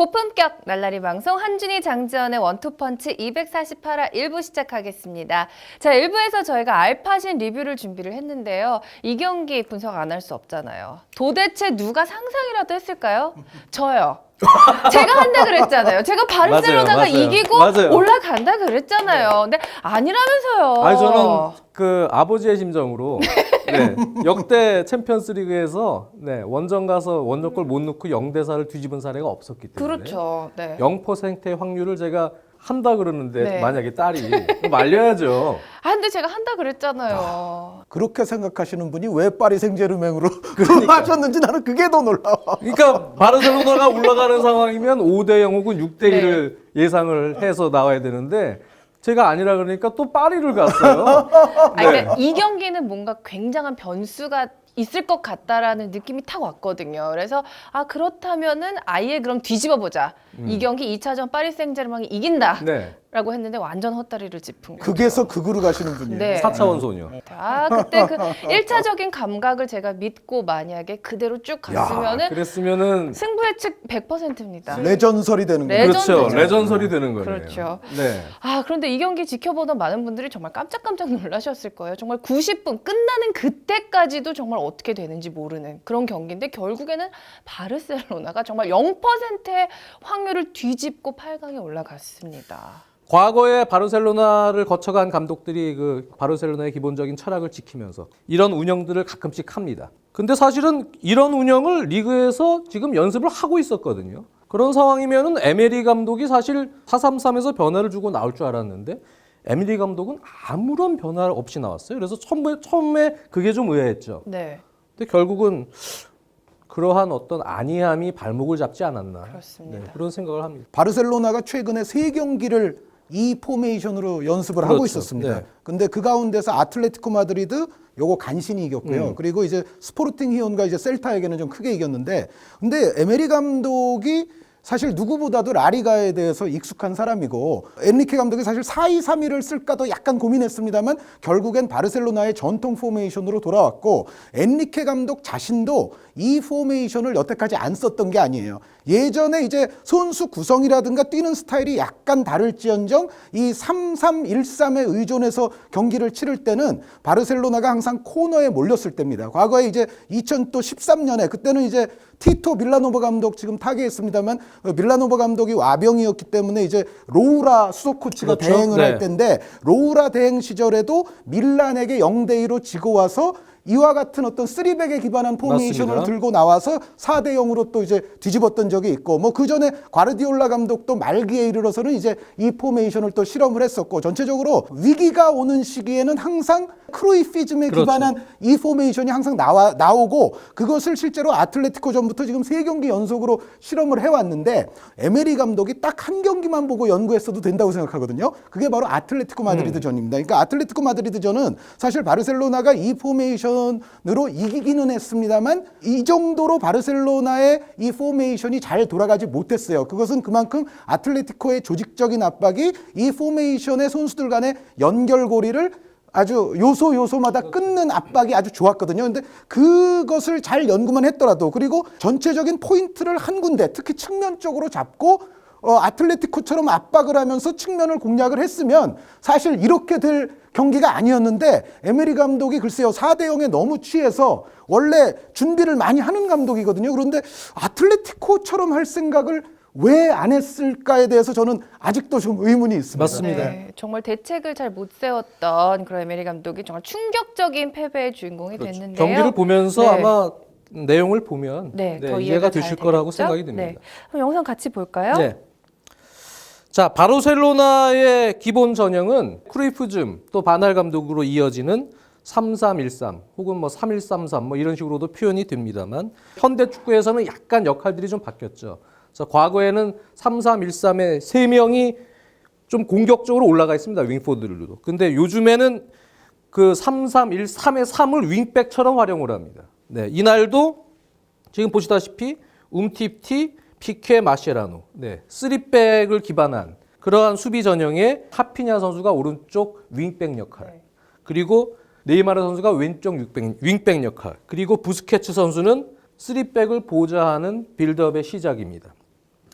고품격 날라리 방송 한준희 장지연의 원투펀치 248화 1부 시작하겠습니다. 자, 1부에서 저희가 알파신 리뷰를 준비를 했는데요. 이 경기 분석 안 할 수 없잖아요. 도대체 누가 상상이라도 했을까요? 저요. 제가 한다 그랬잖아요. 제가 바르셀로나가 맞아요, 맞아요. 이기고 맞아요. 올라간다 그랬잖아요. 근데 아니라면서요. 아니 저는 그 아버지의 심정으로 네, 역대 챔피언스리그에서 네, 원정 가서 원정골 못 넣고 0대 4를 뒤집은 사례가 없었기 때문에 그렇죠. 네. 0%의 확률을 제가 한다 그러는데 네. 만약에 딸이 그럼 말려야죠. 아, 근데 제가 한다 그랬잖아요. 그렇게 생각하시는 분이 왜 파리 생제르맹으로 그러니까. 하셨는지 나는 그게 더 놀라워. 그러니까 바르셀로나가 올라가는 상황이면 5대 0 혹은 6대 1을 예상을 해서 나와야 되는데 제가 아니라 그러니까 또 파리를 갔어요. 아, 네. 그러니까 이 경기는 뭔가 굉장한 변수가 있을 것 같다라는 느낌이 탁 왔거든요. 그래서 아 그렇다면은 아예 그럼 뒤집어 보자. 이 경기 2차전 파리 생제르맹이 이긴다라고 네. 했는데 완전 헛다리를 짚은 거죠. 극에서 극으로 가시는 분이에요. 네. 4차원 소녀. 아 그때 그 1차적인 감각을 제가 믿고 만약에 그대로 쭉 갔으면은 그랬으면은 승부 예측 100%입니다. 레전설이 되는 거예요. 레전드. 그렇죠. 레전드죠. 레전설이 되는 거네요. 그렇죠. 네. 아, 그런데 이 경기 지켜보던 많은 분들이 정말 깜짝깜짝 놀라셨을 거예요. 정말 90분 끝나는 그때까지도 정말 어떻게 되는지 모르는 그런 경기인데 결국에는 바르셀로나가 정말 0%의 확률 을 뒤집고 8강에 올라갔습니다. 과거에 바르셀로나를 거쳐간 감독들이 그 바르셀로나의 기본적인 철학을 지키면서 이런 운영들을 가끔씩 합니다. 근데 사실은 이런 운영을 리그에서 지금 연습을 하고 있었거든요. 그런 상황이면은 에메리 감독이 사실 433에서 변화를 주고 나올 줄 알았는데 에메리 감독은 아무런 변화 없이 나왔어요. 그래서 처음에, 처음에 그게 좀 의아했죠. 네, 근데 결국은 그러한 어떤 안이함이 발목을 잡지 않았나. 그렇습니다. 네, 그런 생각을 합니다. 바르셀로나가 최근에 세 경기를 이 포메이션으로 연습을 하고 그렇죠. 있었습니다. 네. 근데 그 가운데서 아틀레티코 마드리드 요거 간신히 이겼고요. 음. 그리고 이제 스포르팅 히온과 이제 셀타에게는 좀 크게 이겼는데 근데 에메리 감독이 사실 누구보다도 라리가에 대해서 익숙한 사람이고 엔리케 감독이 사실 4-2-3-1을 쓸까도 약간 고민했습니다만 결국엔 바르셀로나의 전통 포메이션으로 돌아왔고 엔리케 감독 자신도 이 포메이션을 여태까지 안 썼던 게 아니에요. 예전에 이제 선수 구성이라든가 뛰는 스타일이 약간 다를지언정 이 3-3-1-3에 의존해서 경기를 치를 때는 바르셀로나가 항상 코너에 몰렸을 때입니다. 과거에 이제 2013년에 그때는 이제 티토 밀라노바 감독 지금 타계했습니다만 어, 밀라노바 감독이 와병이었기 때문에 이제 로우라 수석 코치가 그렇죠. 대행을 네. 할 때인데 로우라 대행 시절에도 밀란에게 0대 2로 지고 와서 이와 같은 어떤 쓰리백에 기반한 포메이션을 맞습니다. 들고 나와서 4대 0으로 또 이제 뒤집었던 적이 있고 뭐 그 전에 과르디올라 감독도 말기에 이르러서는 이제 이 포메이션을 또 실험을 했었고 전체적으로 위기가 오는 시기에는 항상 크루이피즘에 그렇죠. 기반한 이 포메이션이 항상 나와 나오고 그것을 실제로 아틀레티코 전부터 지금 세 경기 연속으로 실험을 해왔는데 에메리 감독이 딱 한 경기만 보고 연구했어도 된다고 생각하거든요. 그게 바로 아틀레티코 마드리드 전입니다. 그러니까 아틀레티코 마드리드 전은 사실 바르셀로나가 이 포메이션 으로 이기기는 했습니다만 이 정도로 바르셀로나의 이 포메이션이 잘 돌아가지 못했어요. 그것은 그만큼 아틀레티코의 조직적인 압박이 이 포메이션의 선수들 간의 연결고리를 아주 요소 요소마다 끊는 압박이 아주 좋았거든요. 근데 그것을 잘 연구만 했더라도 그리고 전체적인 포인트를 한 군데 특히 측면 쪽으로 잡고 어, 아틀레티코처럼 압박을 하면서 측면을 공략을 했으면 사실 이렇게 될 경기가 아니었는데 에메리 감독이 글쎄요 4대 0에 너무 취해서 원래 준비를 많이 하는 감독이거든요. 그런데 아틀레티코처럼 할 생각을 왜 안 했을까에 대해서 저는 아직도 좀 의문이 있습니다. 맞습니다. 네, 정말 대책을 잘 못 세웠던 그런 에메리 감독이 정말 충격적인 패배의 주인공이 됐는데요. 그렇죠. 경기를 보면서 네. 아마 내용을 보면 네, 네, 더 이해가 이해가 되실 잘 거라고? 생각이 네. 듭니다. 그럼 영상 같이 볼까요? 네. 자, 바르셀로나의 기본 전형은 크루이프즘 또 바날 감독으로 이어지는 3313 혹은 뭐 3133 뭐 이런 식으로도 표현이 됩니다만 현대 축구에서는 약간 역할들이 좀 바뀌었죠. 그래서 과거에는 3313의 세 명이 좀 공격적으로 올라가 있습니다. 윙포드들도. 근데 요즘에는 그 3313의 3을 윙백처럼 활용을 합니다. 네, 이날도 지금 보시다시피 움티티, 피케, 마셰라노, 네, 쓰리백을 기반한 그러한 수비 전형에 하피냐 선수가 오른쪽 윙백 역할, 네. 그리고 네이마르 선수가 왼쪽 윙백, 윙백 역할, 그리고 부스케츠 선수는 쓰리백을 보좌하는 빌드업의 시작입니다.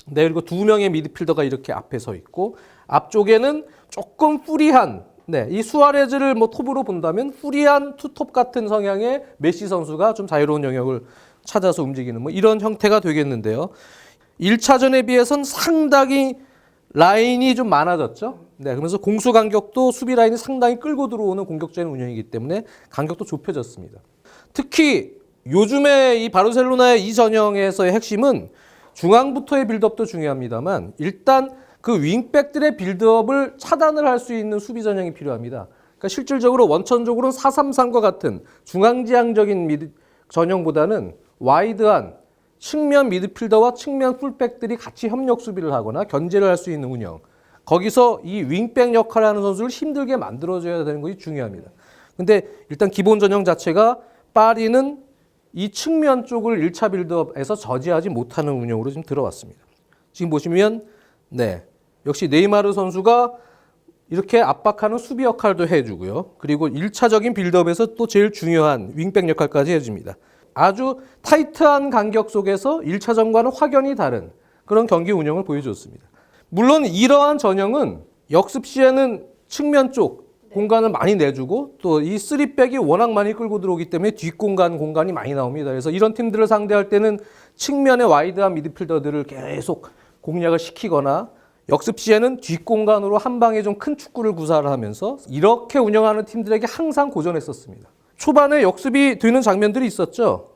네, 그리고 두 명의 미드필더가 이렇게 앞에 서 있고 앞쪽에는 조금 프리한 네, 이 수아레즈를 뭐 톱으로 본다면 프리한 투톱 같은 성향의 메시 선수가 좀 자유로운 영역을 찾아서 움직이는 뭐 이런 형태가 되겠는데요. 1차전에 비해선 상당히 라인이 좀 많아졌죠. 네, 그러면서 공수 간격도 수비 라인이 상당히 끌고 들어오는 공격적인 운영이기 때문에 간격도 좁혀졌습니다. 특히 요즘에 이 바르셀로나의 이 전형에서의 핵심은 중앙부터의 빌드업도 중요합니다만 일단 그 윙백들의 빌드업을 차단을 할 수 있는 수비 전형이 필요합니다. 그러니까 실질적으로 원천적으로는 433과 같은 중앙지향적인 전형보다는 와이드한 측면 미드필더와 측면 풀백들이 같이 협력 수비를 하거나 견제를 할 수 있는 운영. 거기서 이 윙백 역할을 하는 선수를 힘들게 만들어줘야 되는 것이 중요합니다. 근데 일단 기본 전형 자체가 파리는 이 측면 쪽을 1차 빌드업에서 저지하지 못하는 운영으로 지금 들어왔습니다. 지금 보시면 네 역시 네이마르 선수가 이렇게 압박하는 수비 역할도 해주고요. 그리고 1차적인 빌드업에서 또 제일 중요한 윙백 역할까지 해줍니다. 아주 타이트한 간격 속에서 1차전과는 확연히 다른 그런 경기 운영을 보여줬습니다. 물론 이러한 전형은 역습 시에는 측면 쪽 공간을 많이 내주고 또 이 쓰리백이 워낙 많이 끌고 들어오기 때문에 뒷공간 공간이 많이 나옵니다. 그래서 이런 팀들을 상대할 때는 측면의 와이드한 미드필더들을 계속 공략을 시키거나 역습 시에는 뒷공간으로 한 방에 좀 큰 축구를 구사를 하면서 이렇게 운영하는 팀들에게 항상 고전했었습니다. 초반에 역습이 되는 장면들이 있었죠.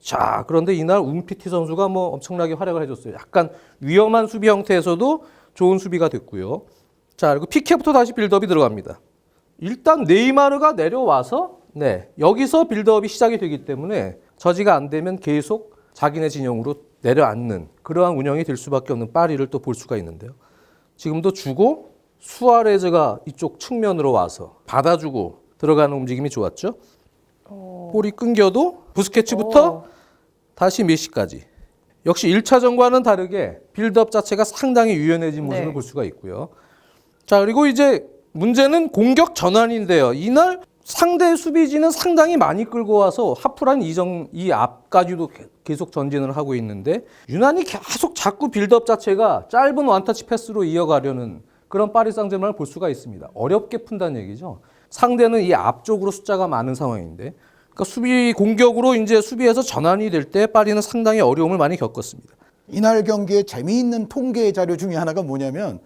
자, 그런데 이날 움피티 선수가 뭐 엄청나게 활약을 해줬어요. 약간 위험한 수비 형태에서도 좋은 수비가 됐고요. 자, 그리고 피케부터 다시 빌드업이 들어갑니다. 일단 네이마르가 내려와서 네, 여기서 빌드업이 시작이 되기 때문에 저지가 안 되면 계속 자기네 진영으로 내려앉는 그러한 운영이 될 수밖에 없는 파리를 또 볼 수가 있는데요. 지금도 주고 수아레즈가 이쪽 측면으로 와서 받아주고 들어가는 움직임이 좋았죠. 볼이 끊겨도 부스케츠부터 오. 다시 메시까지. 역시 1차전과는 다르게 빌드업 자체가 상당히 유연해진 모습을 네. 볼 수가 있고요. 자, 그리고 이제 문제는 공격 전환인데요. 이날 상대 수비진은 상당히 많이 끌고 와서 하프란 이정 이 앞까지도 게- 계속 전진을 하고 있는데 유난히 계속 자꾸 빌드업 자체가 짧은 원터치 패스로 이어가려는 그런 파리 상제만을 볼 수가 있습니다. 어렵게 푼다는 얘기죠. 상대는 이 앞쪽으로 숫자가 많은 상황인데 그러니까 수비 공격으로 이제 수비에서 전환이 될 때 파리는 상당히 어려움을 많이 겪었습니다. 이날 경기에 재미있는 통계 자료 중에 하나가 뭐냐면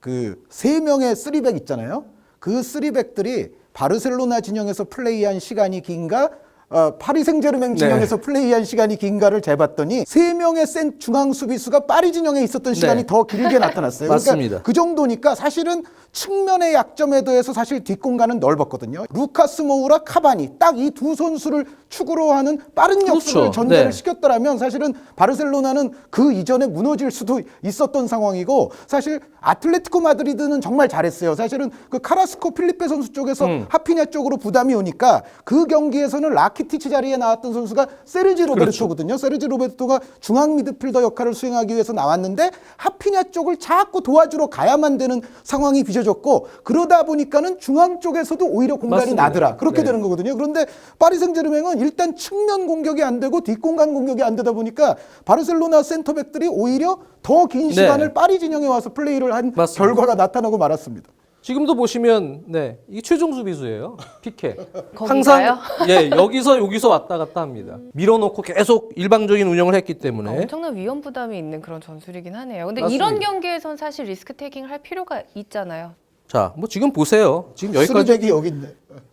그 세 명의 쓰리백 있잖아요. 그 쓰리백들이 바르셀로나 진영에서 플레이한 시간이 긴가 어, 파리 생제르맹 네. 진영에서 플레이한 시간이 긴가를 재봤더니 세 명의 센 중앙 수비수가 파리 진영에 있었던 시간이 네. 더 길게 나타났어요. 맞습니다. 그러니까 그 정도니까 사실은 측면의 약점에 더해서 사실 뒷공간은 넓었거든요. 루카스 모우라 카바니 딱 이 두 선수를 축으로 하는 빠른 역습을 그렇죠. 전제를 네. 시켰더라면 사실은 바르셀로나는 그 이전에 무너질 수도 있었던 상황이고 사실 아틀레티코 마드리드는 정말 잘했어요. 사실은 그 카라스코 필리페 선수 쪽에서 음. 하피냐 쪽으로 부담이 오니까 그 경기에서는 라키티치 자리에 나왔던 선수가 세르지 그렇죠. 로베르토거든요. 세르지 로베르토가 중앙 미드필더 역할을 수행하기 위해서 나왔는데 하피냐 쪽을 자꾸 도와주러 가야만 되는 상황이 빚어졌고 그러다 보니까는 중앙 쪽에서도 오히려 공간이 맞습니다. 나더라. 그렇게 네. 되는 거거든요. 그런데 파리 생제르맹은 일단 측면 공격이 안 되고 뒷공간 공격이 안 되다 보니까 바르셀로나 센터백들이 오히려 더긴 네. 시간을 파리 진영에 와서 플레이를 한 맞습니다. 결과가 나타나고 말았습니다. 지금도 보시면 네 이게 최종 수비수예요 피케? 항상 예 여기서 여기서 왔다 갔다 합니다 밀어놓고 계속 일방적인 운영을 했기 때문에 아, 엄청난 위험 부담이 있는 그런 전술이긴 하네요. 근데 맞습니다. 이런 경기에선 사실 리스크 테이킹을 할 필요가 있잖아요. 자 뭐 지금 보세요 지금 여기까지 여기 있네.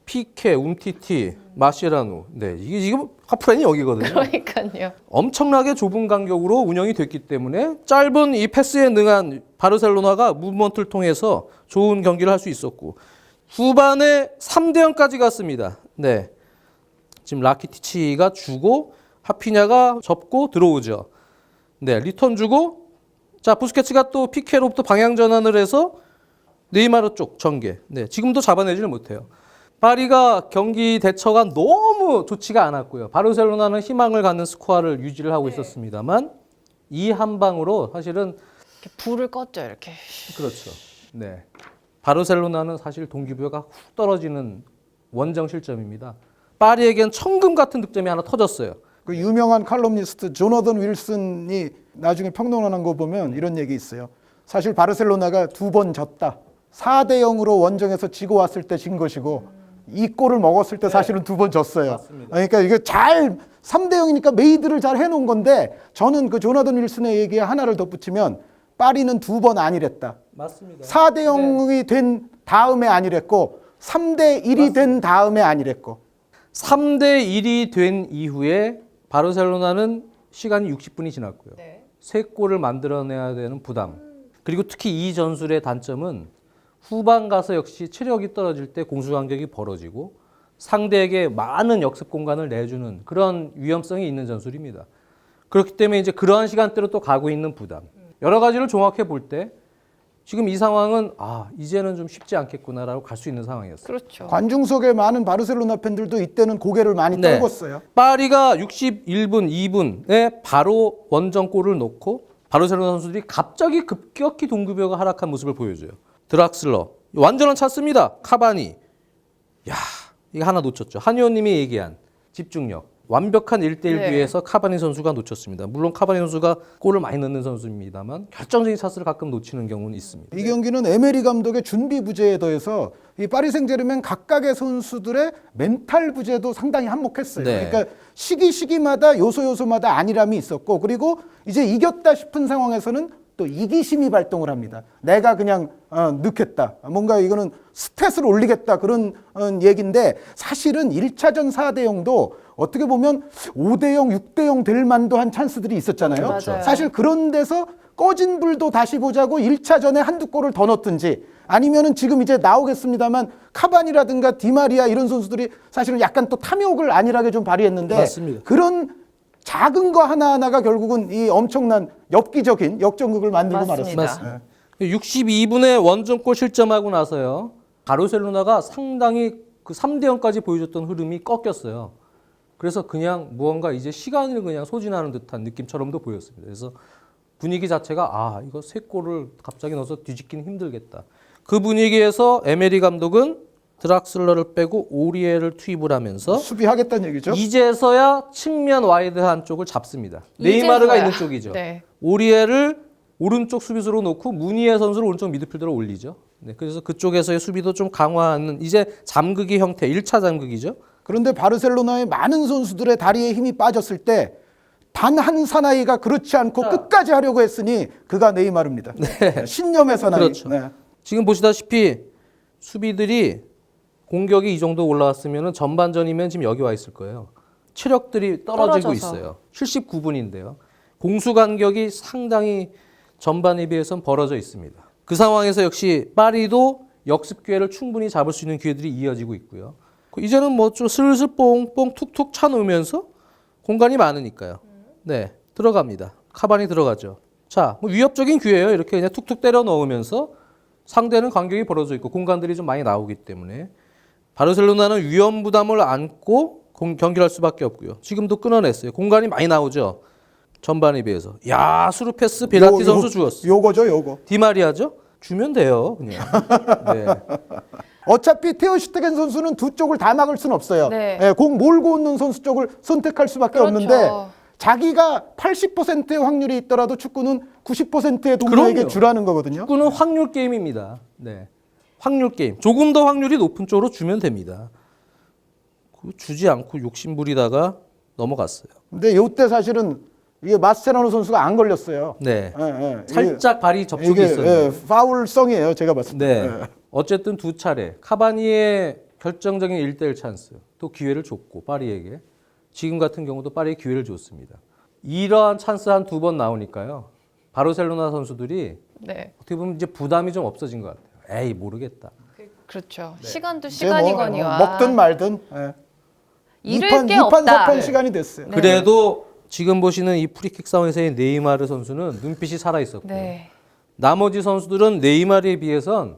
피케 움티티 마시라노 네 이게 지금 하프라인이 여기거든요 그러니까요. 엄청나게 좁은 간격으로 운영이 됐기 때문에 짧은 이 패스에 능한 바르셀로나가 무브먼트를 통해서 좋은 경기를 할 수 있었고 후반에 3대 0까지 갔습니다. 네. 지금 라키티치가 주고 하피냐가 접고 들어오죠. 네, 리턴 주고 자, 부스케츠가 또 피케로부터 방향 전환을 해서 네이마르 쪽 전개. 네, 지금도 잡아내지를 못해요. 파리가 경기 대처가 너무 좋지가 않았고요. 바르셀로나는 희망을 갖는 스코어를 유지를 하고 있었습니다만 이 한 방으로 사실은 이렇게 불을 껐죠, 이렇게. 그렇죠. 네. 바르셀로나는 사실 동기부여가 훅 떨어지는 원정 실점입니다. 파리에겐 천금 같은 득점이 하나 터졌어요. 그 유명한 칼럼니스트 조너던 윌슨이 나중에 평론하는 거 보면 이런 얘기 있어요. 사실 바르셀로나가 두 번 졌다. 4대 0으로 원정에서 지고 왔을 때 진 것이고 이 골을 먹었을 때 사실은 두 번 졌어요. 그러니까 이게 잘 3대 0이니까 메이드를 잘 해놓은 건데 저는 그 조나던 윌슨의 얘기에 하나를 덧붙이면 파리는 두 번 아니랬다. 맞습니다. 4대 0이 된 다음에 아니랬고 3대 1이 된 다음에 아니랬고 3대 1이 된 이후에 바르셀로나는 시간이 60분이 지났고요. 세 골을 만들어내야 되는 부담. 그리고 특히 이 전술의 단점은 후반 가서 역시 체력이 떨어질 때 공수 간격이 벌어지고 상대에게 많은 역습 공간을 내주는 그런 위험성이 있는 전술입니다. 그렇기 때문에 이제 그러한 시간대로 또 가고 있는 부담. 여러 가지를 종합해 볼 때 지금 이 상황은 아 이제는 좀 쉽지 않겠구나라고 갈 수 있는 상황이었어요. 그렇죠. 관중석에 많은 바르셀로나 팬들도 이때는 고개를 많이 네. 떨궜어요. 파리가 61분, 2분에 바로 원정골을 넣고 바르셀로나 선수들이 갑자기 급격히 동급여가 하락한 모습을 보여줘요. 드락슬러 완전한 찬스입니다. 카바니. 야, 이거 하나 놓쳤죠. 한의원님이 얘기한 집중력. 완벽한 1대1 네. 기회에서 카바니 선수가 놓쳤습니다. 물론 카바니 선수가 골을 많이 넣는 선수입니다만 결정적인 찬스를 가끔 놓치는 경우는 있습니다. 이 경기는 에메리 감독의 준비 부재에 더해서 이 파리 생제르맹 각각의 선수들의 멘탈 부재도 상당히 한몫했어요. 네. 그러니까 시기 시기마다 요소 요소마다 안일함이 있었고 그리고 이제 이겼다 싶은 상황에서는 또 이기심이 발동을 합니다. 내가 그냥 어, 넣겠다. 뭔가 이거는 스탯을 올리겠다 그런 어, 얘기인데 사실은 1차전 4대 0도 어떻게 보면 5대 0, 6대 0 될 만도 한 찬스들이 있었잖아요. 맞아요. 사실 그런 데서 꺼진 불도 다시 보자고 1차전에 한두 골을 더 넣든지 아니면은 지금 이제 나오겠습니다만 카반이라든가 디마리아 이런 선수들이 사실은 약간 또 탐욕을 안일하게 좀 발휘했는데 맞습니다. 그런 작은 거 하나하나가 결국은 이 엄청난 엽기적인 역전극을 만들고 맞습니다. 말았습니다. 맞습니다. 62분에 원정골 실점하고 나서요. 바르셀로나가 상당히 그 3대 0까지 보여줬던 흐름이 꺾였어요. 그래서 그냥 무언가 이제 시간을 그냥 소진하는 듯한 느낌처럼도 보였습니다. 그래서 분위기 자체가 아 이거 세 골을 갑자기 넣어서 뒤집기는 힘들겠다. 그 분위기에서 에메리 감독은 드락슬러를 빼고 오리에를 투입을 하면서 수비하겠다는 얘기죠. 이제서야 측면 와이드 한 쪽을 잡습니다. 네이마르가 이제서야. 있는 쪽이죠. 네. 오리에를 오른쪽 수비수로 놓고 무니에 선수를 오른쪽 미드필더로 올리죠. 네, 그래서 그쪽에서의 수비도 좀 강화하는 이제 잠그기 형태, 1차 잠그기죠. 그런데 바르셀로나의 많은 선수들의 다리에 힘이 빠졌을 때 단 한 사나이가 그렇지 않고 끝까지 하려고 했으니 그가 네이마르입니다. 신념의 사나이. 그렇죠. 네. 지금 보시다시피 수비들이 공격이 이 정도 올라왔으면 전반전이면 지금 여기 와 있을 거예요. 체력들이 떨어지고 떨어져서. 있어요. 79분인데요. 공수 간격이 상당히 전반에 비해서는 벌어져 있습니다. 그 상황에서 역시 파리도 역습 기회를 충분히 잡을 수 있는 기회들이 이어지고 있고요. 그 이제는 뭐 좀 슬슬 뽕뽕 툭툭 차놓으면서 공간이 많으니까요. 네, 들어갑니다. 카반이 들어가죠. 자, 뭐 위협적인 기회예요. 이렇게 그냥 툭툭 때려 넣으면서 상대는 간격이 벌어져 있고 공간들이 좀 많이 나오기 때문에 바르셀로나는 위험 부담을 안고 공- 경기를 할 수밖에 없고요. 지금도 끊어냈어요. 공간이 많이 나오죠. 전반에 비해서. 야, 수루 패스 베라티 요- 선수 요- 주었어. 요거죠, 요거. 디마리아죠? 주면 돼요, 그냥. 네. 어차피 테오 슈테겐 선수는 두 쪽을 다 막을 수는 없어요. 네. 예, 공 몰고 오는 선수 쪽을 선택할 수밖에 그렇죠. 없는데 자기가 80%의 확률이 있더라도 축구는 90%의 동료에게 그럼요. 주라는 거거든요. 축구는 확률 게임입니다. 네. 확률 게임. 조금 더 확률이 높은 쪽으로 주면 됩니다. 그 주지 않고 욕심 부리다가 넘어갔어요. 근데 요때 사실은 이게 마스체라노 선수가 안 걸렸어요. 네. 예, 예. 이게- 살짝 발이 접촉이 이게 있었는데. 예, 파울성이에요, 제가 봤을 때. 네. 예. 어쨌든 두 차례 카바니의 결정적인 1대1 찬스 또 기회를 줬고 파리에게 지금 같은 경우도 파리에 기회를 줬습니다. 이러한 찬스 한 두 번 나오니까요. 바르셀로나 선수들이 네. 어떻게 보면 이제 부담이 좀 없어진 것 같아요. 에이 모르겠다. 그렇죠. 시간도 이제 뭐, 시간이거니와 어, 먹든 말든 예. 잃을 이판 게 이판 없다. 서판 시간이 됐어요. 네. 그래도 지금 보시는 이 프리킥 상황에서의 네이마르 선수는 눈빛이 살아 있었고요. 네. 나머지 선수들은 네이마르에 비해선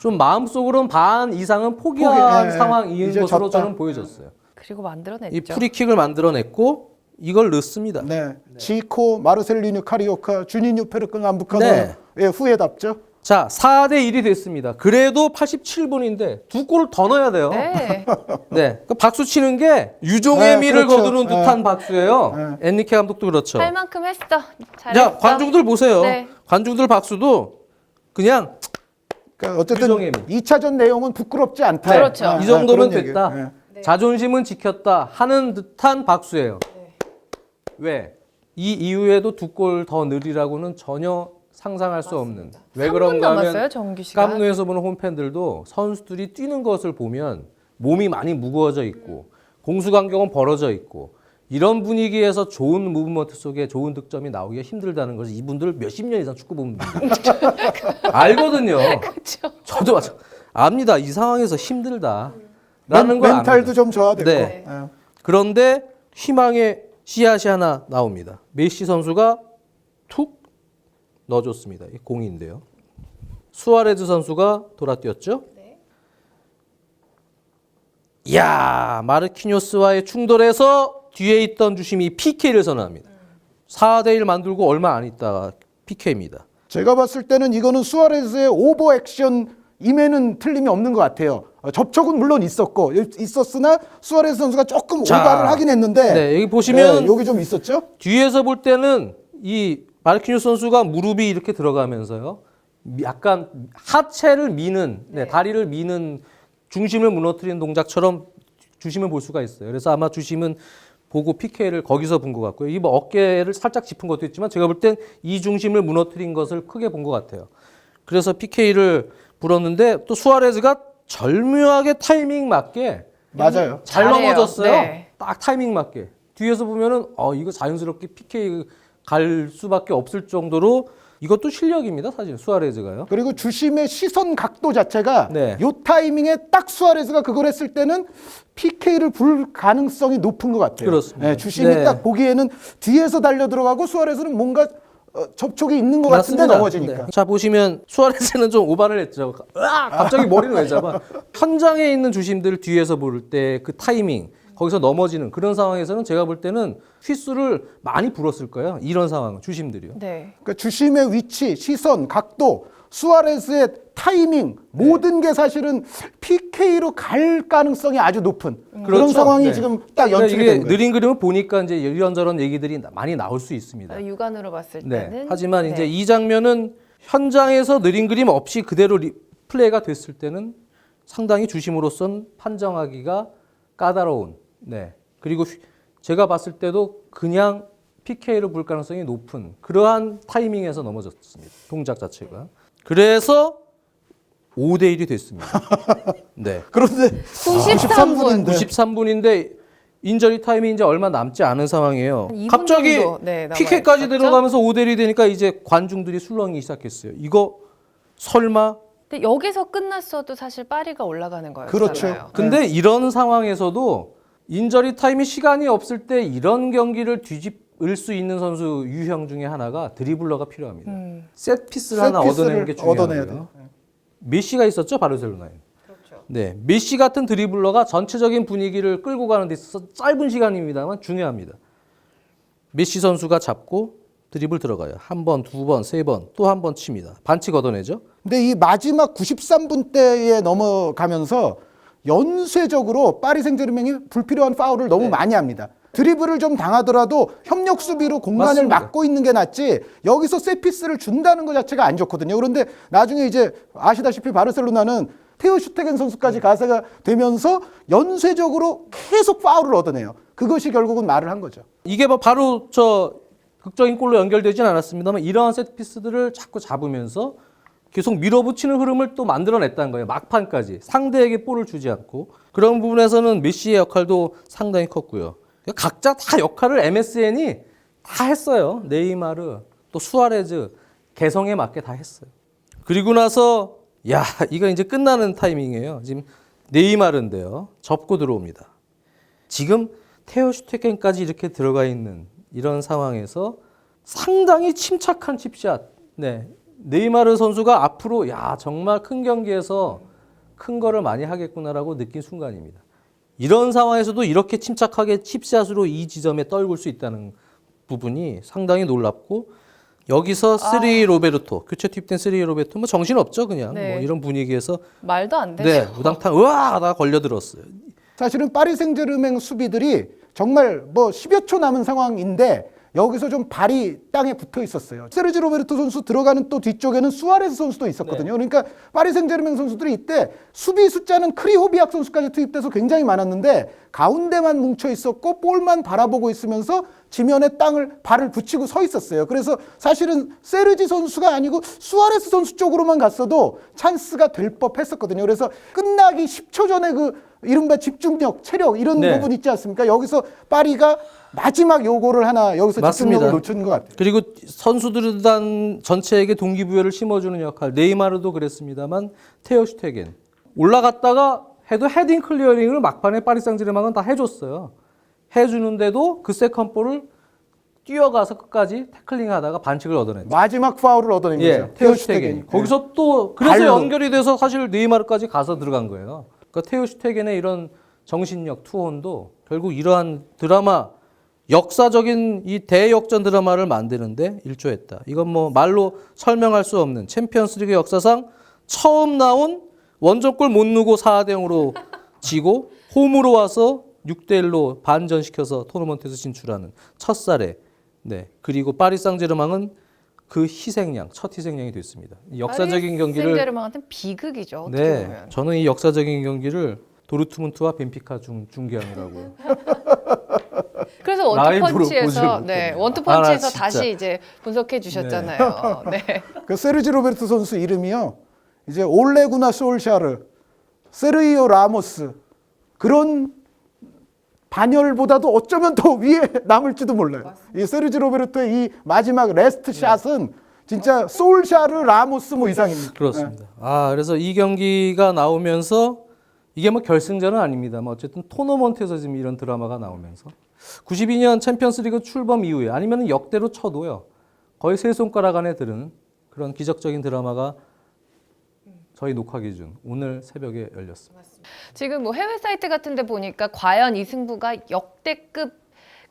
좀 마음속으로는 반 이상은 포기한 포기, 예, 예. 상황인 이제 것으로 졌다. 저는 보여졌어요. 그리고 만들어냈죠. 이 프리킥을 만들어냈고 이걸 넣습니다. 네. 지코, 마르셀리뉴, 카리오카, 주니뉴, 페르끈, 암부카노 네. 예, 후회답죠. 자, 4대 1이 됐습니다. 그래도 87분인데 두골더 넣어야 돼요. 네. 네. 그 박수 치는 게 유종의 네, 미를 그렇죠. 거두는 네. 듯한 박수예요. 엔리케 감독도 그렇죠. 할 만큼 했어. 잘했어. 자, 관중들 보세요. 네. 관중들 박수도 그냥 그러니까 어쨌든 유종의 2차전 내용은 부끄럽지 않다. 그렇죠. 아, 이 정도면 그런 얘기예요. 됐다. 예. 자존심은 지켰다 하는 듯한 박수예요. 네. 왜? 이 이후에도 두 골더 느리라고는 전혀 상상할 수 없는. 왜 3분 그런가 하면. 깜누에서 보는 홈팬들도 선수들이 뛰는 것을 보면 몸이 많이 무거워져 있고 공수 간격은 벌어져 있고 이런 분위기에서 좋은 무브먼트 속에 좋은 득점이 나오기가 힘들다는 것을 이분들 몇십 년 이상 축구 보는 분들 알거든요. 그렇죠. 저도 마찬 압니다. 이 상황에서 힘들다. 라는 걸 멘탈도. 좀 좋아되고. 네. 예. 그런데 희망의 씨앗이 하나 나옵니다. 메시 선수가 툭 넣어줬습니다. 이 공인데요. 수아레즈 선수가 돌아뛰었죠. 이야 마르키뇨스와의 충돌에서 뒤에 있던 주심이 PK를 선언합니다. 4대 1 만들고 얼마 안 있다가 PK입니다. 제가 봤을 때는 이거는 수아레즈의 오버 액션 임에는 틀림이 없는 것 같아요. 어, 접촉은 물론 있었고 있었으나 수아레즈 선수가 조금 자, 오바를 하긴 했는데 네, 여기 보시면 예, 여기 좀 있었죠? 뒤에서 볼 때는 이 마르키뉴스 선수가 무릎이 이렇게 들어가면서요. 약간 하체를 미는, 네, 다리를 미는 중심을 무너뜨리는 동작처럼 주심을 볼 수가 있어요. 그래서 아마 주심은 보고 PK를 거기서 본 것 같고요. 이뭐 어깨를 살짝 짚은 것도 있지만 제가 볼 땐 이 중심을 무너뜨린 것을 크게 본 것 같아요. 그래서 PK를 불었는데 또 수아레즈가 절묘하게 타이밍 맞게 맞아요. 잘 잘해요. 넘어졌어요. 네. 딱 타이밍 맞게. 뒤에서 보면은 어 이거 자연스럽게 PK 갈 수밖에 없을 정도로 이것도 실력입니다. 사실 수아레즈가요. 그리고 주심의 시선 각도 자체가 네. 요 타이밍에 딱 수아레즈가 그걸 했을 때는 PK를 불 가능성이 높은 것 같아요. 그렇습니다. 네, 주심이 네. 딱 보기에는 뒤에서 달려 들어가고 수아레즈는 뭔가 어, 접촉이 있는 것 같은데 맞습니다. 넘어지니까. 네. 자 보시면 수아레즈는 좀 오바를 했죠. 으악! 갑자기 머리를 왜 잡아? 현장에 있는 주심들 뒤에서 볼 때 그 타이밍 거기서 넘어지는 그런 상황에서는 제가 볼 때는 휘수를 많이 불었을 거예요. 이런 상황 주심들이요. 네. 그러니까 주심의 위치, 시선, 각도, 수아레스의 타이밍 모든 게 사실은 PK로 갈 가능성이 아주 높은 그런 그렇죠. 상황이 네. 지금 딱 그러니까 연출이 이게 된 거예요. 느린 그림을 보니까 이제 이런저런 얘기들이 많이 나올 수 있습니다. 어, 육안으로 봤을 네. 때는 하지만 네. 이제 이 장면은 현장에서 느린 그림 없이 그대로 리, 플레이가 됐을 때는 상당히 주심으로선 판정하기가 까다로운. 네. 그리고 휘- 제가 봤을 때도 그냥 PK로 볼 가능성이 높은 그러한 타이밍에서 넘어졌습니다. 동작 자체가. 그래서 5대 1이 됐습니다. 네. 그런데 93분. 93분인데 인저리 타임이 이제 얼마 남지 않은 상황이에요. 한 2분 갑자기 정도, 네, PK까지? 들어가면서 5대 1이 되니까 이제 관중들이 술렁이기 시작했어요. 이거 설마? 근데 여기서 끝났어도 사실 파리가 올라가는 거였잖아요. 그렇죠. 근데 이런 상황에서도 인저리 타임이 시간이 없을 때 이런 경기를 뒤집을 수 있는 선수 유형 중에 하나가 드리블러가 필요합니다. 음, 셋 피스를 하나 얻어내는 게 중요해요. 메시가 있었죠 바르셀로나에. 그렇죠. 네, 메시 같은 드리블러가 전체적인 분위기를 끌고 가는 데 있어서 짧은 시간입니다만 중요합니다. 메시 선수가 잡고 드리블 들어가요. 한 번, 두 번, 세 번, 또 한 번 칩니다. 반칙 얻어내죠. 근데 이 마지막 93분 때에 넘어가면서 연쇄적으로 파리 생제르맹이 불필요한 파울을 네. 너무 많이 합니다. 드리블을 좀 당하더라도 협력 수비로 공간을 맞습니다. 막고 있는 게 낫지 여기서 세피스를 준다는 것 자체가 안 좋거든요. 그런데 나중에 이제 아시다시피 바르셀로나는 테오 슈테겐 선수까지 가세가 되면서 연쇄적으로 계속 파울을 얻어내요. 그것이 결국은 말을 한 거죠. 이게 뭐 바로 저 극적인 골로 연결되진 않았습니다만 이러한 세트피스들을 자꾸 잡으면서 계속 밀어붙이는 흐름을 또 만들어냈다는 거예요. 막판까지 상대에게 볼을 주지 않고 그런 부분에서는 메시의 역할도 상당히 컸고요. 각자 다 역할을 MSN이 다 했어요. 네이마르 또 수아레즈 개성에 맞게 다 했어요. 그리고 나서 야 이거 이제 끝나는 타이밍이에요. 지금 네이마르인데요. 접고 들어옵니다. 지금 테오 슈테켄까지 이렇게 들어가 있는 이런 상황에서 상당히 침착한 칩샷. 네. 네이마르 선수가 앞으로 야, 정말 큰 경기에서 큰 거를 많이 하겠구나라고 느낀 순간입니다. 이런 상황에서도 이렇게 침착하게 칩샷으로 이 지점에 떨굴 수 있다는 부분이 상당히 놀랍고 여기서 쓰리 로베르토 교체 투입된 쓰리 로베르토 뭐 정신 없죠 그냥 네. 뭐 이런 분위기에서 말도 안 되죠. 네 우당탕 으아 하다가 걸려들었어요. 사실은 파리 생제르맹 수비들이 정말 뭐 10여 초 남은 상황인데 여기서 좀 발이 땅에 붙어 있었어요. 세르지 로베르토 선수 들어가는 또 뒤쪽에는 수아레스 선수도 있었거든요. 그러니까 파리 생제르맹 선수들이 이때 수비 숫자는 크리호비악 선수까지 투입돼서 굉장히 많았는데 가운데만 뭉쳐 있었고 볼만 바라보고 있으면서 지면에 땅을 발을 붙이고 서 있었어요. 그래서 사실은 세르지 선수가 아니고 수아레스 선수 쪽으로만 갔어도 찬스가 될 법했었거든요. 그래서 끝나기 10초 전에 그 이른바 집중력, 체력 이런 네. 부분 있지 않습니까? 여기서 파리가 마지막 요거를 하나 여기서 맞습니다. 놓친 것 같아요. 그리고 선수들단 전체에게 동기부여를 심어주는 역할 네이마르도 그랬습니다만 테오 슈테겐 올라갔다가 해도 헤딩 클리어링을 막판에 파리 상제르맹은 다 해줬어요. 해주는데도 그 세컨볼을 뛰어가서 끝까지 태클링하다가 반칙을 얻어냈죠. 마지막 파울을 얻어낸 예, 거죠. 테오 슈테겐이. 네. 슈테겐. 거기서 또 그래서 발로. 연결이 돼서 사실 네이마르까지 가서 들어간 거예요. 그러니까 테오 슈테겐의 이런 정신력 투혼도 결국 이러한 드라마 역사적인 이 대역전 드라마를 만드는데 일조했다. 이건 뭐 말로 설명할 수 없는 챔피언스리그 역사상 처음 나온 원정골 못 누고 4대 0으로 지고 홈으로 와서 6대 1로 반전시켜서 토너먼트에서 진출하는 첫 사례. 네. 그리고 파리 상제르맹은 그 희생양, 첫 희생양이 됐습니다. 이 역사적인 경기를 생제르맹한테는 비극이죠. 네. 보면. 저는 이 역사적인 경기를 도르트문트와 벤피카 중 중계하느라고요. 그래서 원투펀치에서 네. 원투펀치에서 아. 다시 이제 분석해 주셨잖아요. 네. 그 세르지 로베르토 선수 이름이요. 이제 올레구나 솔샤르, 세르이오 라모스 그런 반열보다도 어쩌면 더 위에 남을지도 몰라요. 이 세르지 로베르토의 이 마지막 레스트 샷은 진짜 솔샤르 라모스 뭐 이상입니다. 그렇습니다. 아, 그래서 이 경기가 나오면서 이게 뭐 결승전은 아닙니다만 어쨌든 토너먼트에서 지금 이런 드라마가 나오면서 92년 챔피언스리그 출범 이후에 아니면 역대로 쳐도요. 거의 세 손가락 안에 드는 그런 기적적인 드라마가 저희 녹화 기준 오늘 새벽에 열렸습니다. 지금 뭐 해외 사이트 같은 데 보니까 과연 이 승부가 역대급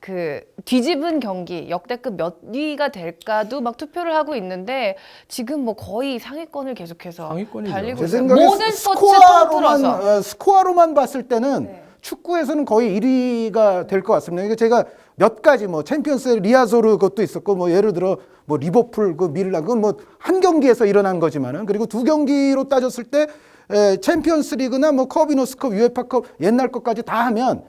그 뒤집은 경기 역대급 몇 위가 될까도 막 투표를 하고 있는데 지금 뭐 거의 상위권을 계속해서 상위권이죠. 달리고 제 있어요. 생각에 모든 스포츠 스코어로만 통틀어서 어, 스코어로만 봤을 때는 네. 축구에서는 거의 1위가 될 것 같습니다. 이게 제가 몇 가지 뭐 챔피언스 리아소르 것도 있었고 뭐 예를 들어 뭐 리버풀 그 밀란 그건 뭐 한 경기에서 일어난 거지만은 그리고 두 경기로 따졌을 때 에, 챔피언스 리그나 뭐 커비노스컵, 유에파컵 옛날 것까지 다 하면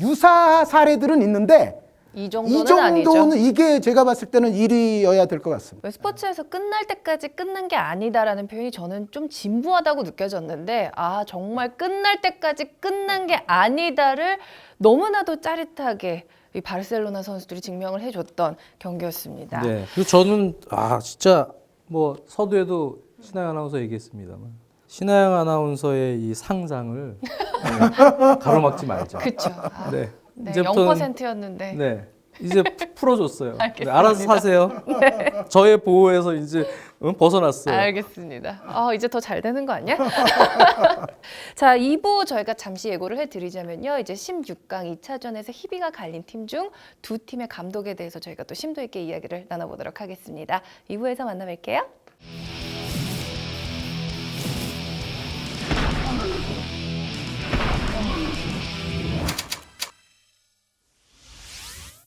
유사 사례들은 있는데 이이 정도는 아니죠. 정도는 이게 제가 봤을 때는 1위여야 될 것 같습니다. 왜 스포츠에서 끝날 때까지 끝난 게 아니다라는 표현이 저는 좀 진부하다고 느껴졌는데 아 정말 끝날 때까지 끝난 게 아니다를 너무나도 짜릿하게 이 바르셀로나 선수들이 증명을 해줬던 경기였습니다. 네. 그리고 저는 아 진짜 뭐 서두에도 신하영 아나운서 얘기했습니다만 신하영 아나운서의 이 상상을 네, 가로막지 말자. 그렇죠. 아, 네. 네, 이제부터는 0%였는데 네. 이제 푸- 풀어줬어요. 네, 알겠습니다. 알아서 사세요. 저의 보호에서 이제 응, 벗어났어요. 알겠습니다. 아, 이제 더 잘 되는 거 아니야? 자, 2부 저희가 잠시 예고를 해드리자면요. 이제 16강 2차전에서 희비가 갈린 팀 중 두 팀의 감독에 대해서 저희가 또 심도 있게 이야기를 나눠보도록 하겠습니다. 2부에서 만나 뵐게요.